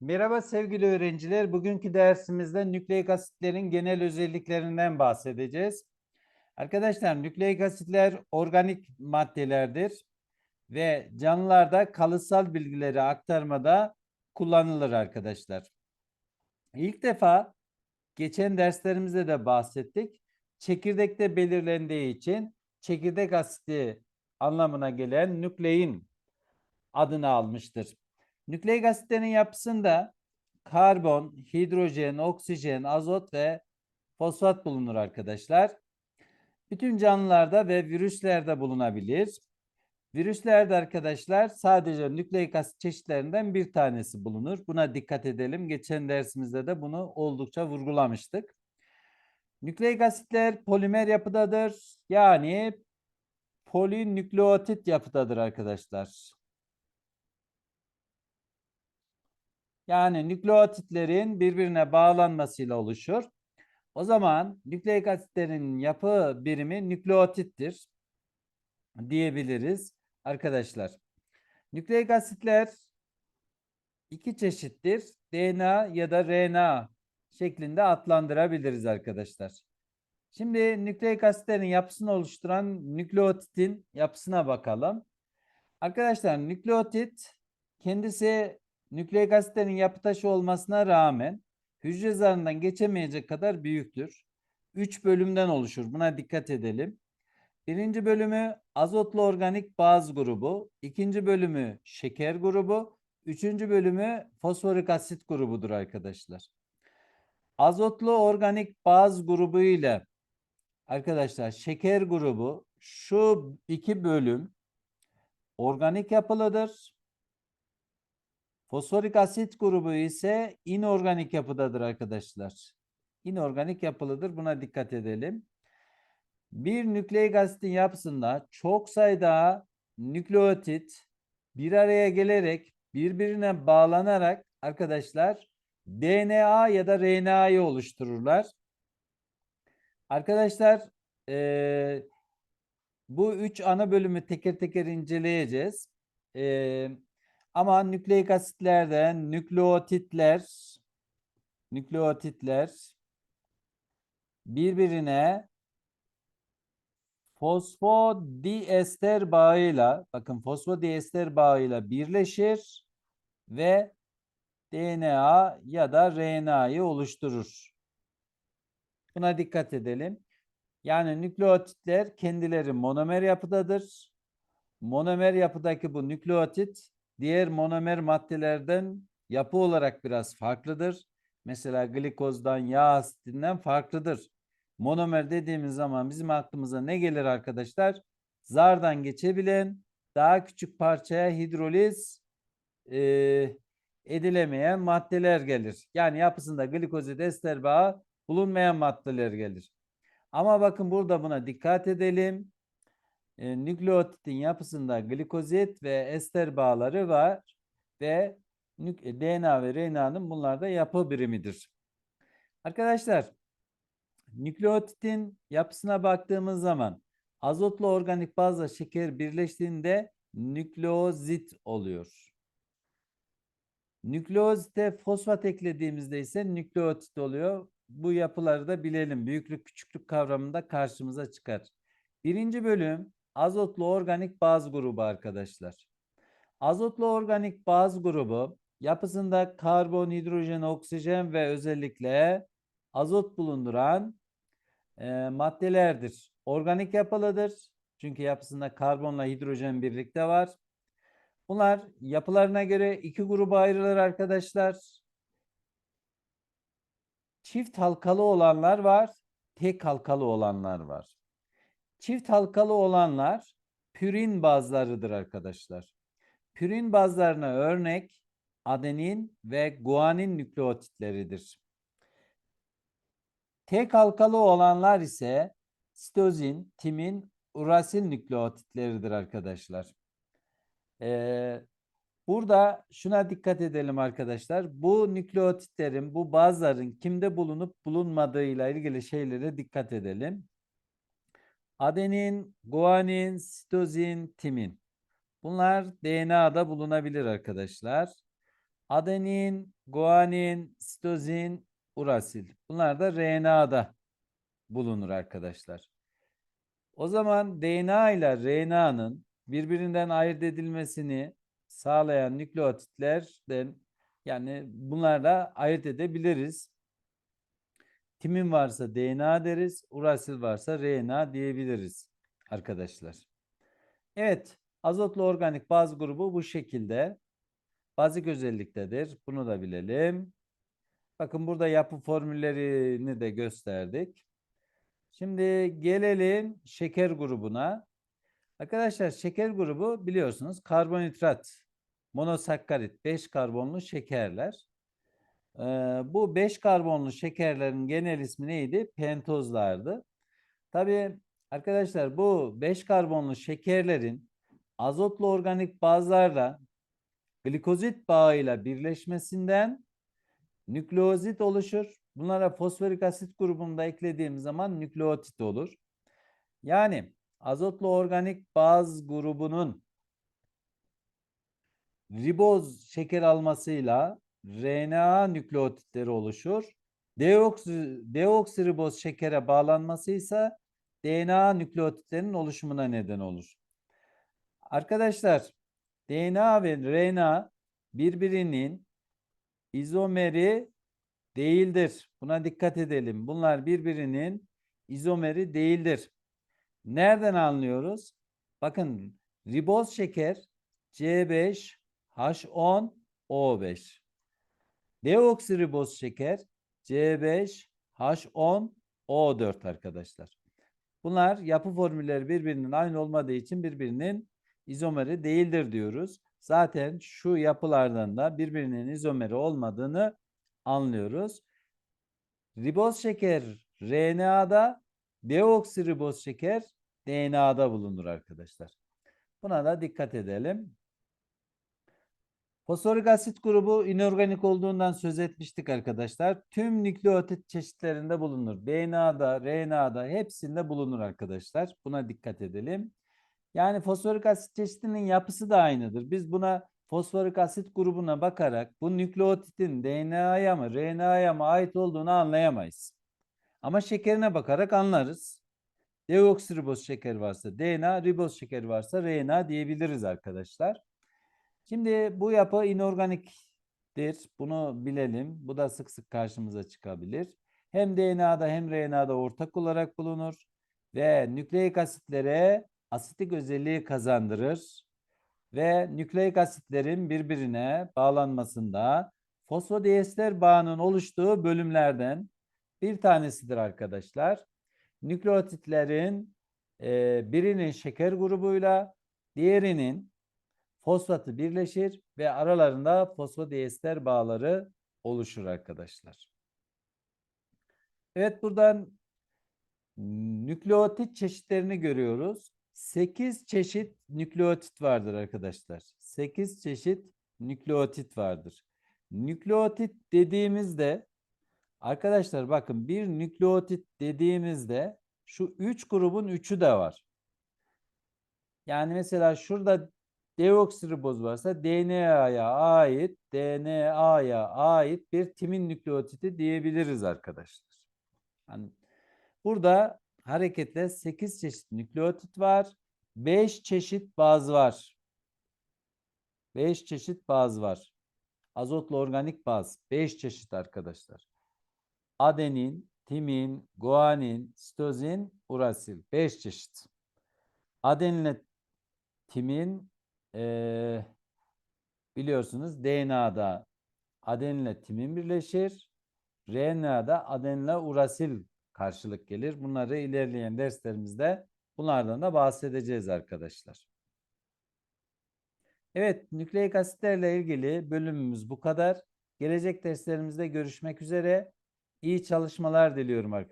Merhaba sevgili öğrenciler. Bugünkü dersimizde nükleik asitlerin genel özelliklerinden bahsedeceğiz. Arkadaşlar nükleik asitler organik maddelerdir ve canlılarda kalıtsal bilgileri aktarmada kullanılır arkadaşlar. İlk defa geçen derslerimizde de bahsettik. Çekirdekte belirlendiği için çekirdek asiti anlamına gelen nüklein adını almıştır. Nükleik asitlerin yapısında karbon, hidrojen, oksijen, azot ve fosfat bulunur arkadaşlar. Bütün canlılarda ve virüslerde bulunabilir. Virüslerde arkadaşlar sadece nükleik asit çeşitlerinden bir tanesi bulunur. Buna dikkat edelim. Geçen dersimizde de bunu oldukça vurgulamıştık. Nükleik asitler polimer yapıdadır. Yani polinükleotit yapıdadır arkadaşlar. Yani nükleotitlerin birbirine bağlanmasıyla oluşur. O zaman nükleik asitlerin yapı birimi nükleotittir diyebiliriz arkadaşlar. Nükleik asitler iki çeşittir. DNA ya da RNA şeklinde adlandırabiliriz arkadaşlar. Şimdi nükleik asitlerin yapısını oluşturan nükleotitin yapısına bakalım. Arkadaşlar nükleotit kendisi nükleik asitlerin yapı taşı olmasına rağmen hücre zarından geçemeyecek kadar büyüktür. 3 bölümden oluşur. Buna dikkat edelim. Birinci bölümü azotlu organik baz grubu, ikinci bölümü şeker grubu, üçüncü bölümü fosforik asit grubudur arkadaşlar. Azotlu organik baz grubu ile arkadaşlar şeker grubu şu iki bölüm organik yapılıdır. Fosforik asit grubu ise inorganik yapıdadır arkadaşlar. İnorganik yapılıdır. Buna dikkat edelim. Bir nükleik asitin yapısında çok sayıda nükleotit bir araya gelerek birbirine bağlanarak arkadaşlar DNA ya da RNA'yı oluştururlar. Arkadaşlar e, bu üç ana bölümü teker teker inceleyeceğiz. E, ama nükleik asitlerden nükleotitler nükleotitler birbirine fosfodiester bağıyla bakın fosfodiester bağıyla birleşir ve DNA ya da RNA'yı oluşturur. Buna dikkat edelim. Yani nükleotitler kendileri monomer yapıdadır. Monomer yapıdaki bu nükleotit diğer monomer maddelerden yapı olarak biraz farklıdır. Mesela glikozdan, yağ asitinden farklıdır. Monomer dediğimiz zaman bizim aklımıza ne gelir arkadaşlar? Zardan geçebilen daha küçük parçaya hidroliz e, edilemeyen maddeler gelir. Yani yapısında glikozit ester bağı bulunmayan maddeler gelir. Ama bakın burada buna dikkat edelim. E, nükleotitin yapısında glikozit ve ester bağları var ve DNA ve RNA'nın bunlar da yapı birimidir. Arkadaşlar nükleotitin yapısına baktığımız zaman azotlu organik bazla şeker birleştiğinde nükleozit oluyor. Nükleozite fosfat eklediğimizde ise nükleotit oluyor. Bu yapıları da bilelim. Büyüklük küçüklük kavramında karşımıza çıkar. Birinci bölüm azotlu organik baz grubu arkadaşlar. Azotlu organik baz grubu yapısında karbon, hidrojen, oksijen ve özellikle azot bulunduran e, maddelerdir. Organik yapılıdır. Çünkü yapısında karbonla hidrojen birlikte var. Bunlar yapılarına göre iki gruba ayrılır arkadaşlar. Çift halkalı olanlar var, tek halkalı olanlar var. Çift halkalı olanlar pürin bazlarıdır arkadaşlar. Pürin bazlarına örnek adenin ve guanin nükleotitleridir. Tek halkalı olanlar ise sitozin, timin, urasil nükleotitleridir arkadaşlar. Ee, burada şuna dikkat edelim arkadaşlar. Bu nükleotitlerin, bu bazların kimde bulunup bulunmadığıyla ilgili şeylere dikkat edelim. Adenin, guanin, sitozin, timin. Bunlar DNA'da bulunabilir arkadaşlar. Adenin, guanin, sitozin, urasil. Bunlar da RNA'da bulunur arkadaşlar. O zaman DNA ile RNA'nın birbirinden ayırt edilmesini sağlayan nükleotitlerden yani bunlarla ayırt edebiliriz. Timin varsa DNA deriz, urasil varsa RNA diyebiliriz arkadaşlar. Evet, azotlu organik baz grubu bu şekilde. Bazik özelliktedir. Bunu da bilelim. Bakın burada yapı formüllerini de gösterdik. Şimdi gelelim şeker grubuna. Arkadaşlar şeker grubu biliyorsunuz karbonhidrat, monosakkarit, 5 karbonlu şekerler. Bu 5 karbonlu şekerlerin genel ismi neydi? Pentozlardı. Tabii arkadaşlar bu 5 karbonlu şekerlerin azotlu organik bazlarla glikozit bağıyla birleşmesinden nükleozit oluşur. Bunlara fosforik asit grubunda eklediğim zaman nükleotit olur. Yani azotlu organik baz grubunun riboz şeker almasıyla RNA nükleotitleri oluşur. Deoksi, deoksiriboz şekere bağlanması ise DNA nükleotitlerinin oluşumuna neden olur. Arkadaşlar DNA ve RNA birbirinin izomeri değildir. Buna dikkat edelim. Bunlar birbirinin izomeri değildir. Nereden anlıyoruz? Bakın riboz şeker C5 H10 O5. Deoksiriboz şeker C5 H10 O4 arkadaşlar. Bunlar yapı formülleri birbirinin aynı olmadığı için birbirinin izomeri değildir diyoruz. Zaten şu yapılardan da birbirinin izomeri olmadığını anlıyoruz. Riboz şeker RNA'da, deoksiriboz şeker DNA'da bulunur arkadaşlar. Buna da dikkat edelim. Fosforik asit grubu inorganik olduğundan söz etmiştik arkadaşlar. Tüm nükleotit çeşitlerinde bulunur. DNA'da, RNA'da hepsinde bulunur arkadaşlar. Buna dikkat edelim. Yani fosforik asit çeşidinin yapısı da aynıdır. Biz buna fosforik asit grubuna bakarak bu nükleotitin DNA'ya mı RNA'ya mı ait olduğunu anlayamayız. Ama şekerine bakarak anlarız. Deoksiriboz şeker varsa DNA, riboz şeker varsa RNA diyebiliriz arkadaşlar. Şimdi bu yapı inorganiktir. Bunu bilelim. Bu da sık sık karşımıza çıkabilir. Hem DNA'da hem RNA'da ortak olarak bulunur ve nükleik asitlere asitik özelliği kazandırır ve nükleik asitlerin birbirine bağlanmasında fosfodiester bağının oluştuğu bölümlerden bir tanesidir arkadaşlar. Nükleotitlerin e, birinin şeker grubuyla diğerinin fosfatı birleşir ve aralarında fosfodiester bağları oluşur arkadaşlar. Evet buradan nükleotit çeşitlerini görüyoruz. 8 çeşit nükleotit vardır arkadaşlar. 8 çeşit nükleotit vardır. Nükleotit dediğimizde arkadaşlar bakın bir nükleotit dediğimizde şu 3 grubun 3'ü de var. Yani mesela şurada deoksiriboz varsa DNA'ya ait DNA'ya ait bir timin nükleotidi diyebiliriz arkadaşlar. Yani burada hareketle 8 çeşit nükleotit var. 5 çeşit baz var. 5 çeşit baz var. Azotlu organik baz 5 çeşit arkadaşlar. Adenin, timin, guanin, sitozin, urasil 5 çeşit. Adeninle timin e, biliyorsunuz DNA'da adeninle timin birleşir. RNA'da adeninle urasil karşılık gelir. Bunları ilerleyen derslerimizde bunlardan da bahsedeceğiz arkadaşlar. Evet, nükleik asitlerle ilgili bölümümüz bu kadar. Gelecek derslerimizde görüşmek üzere. İyi çalışmalar diliyorum arkadaşlar.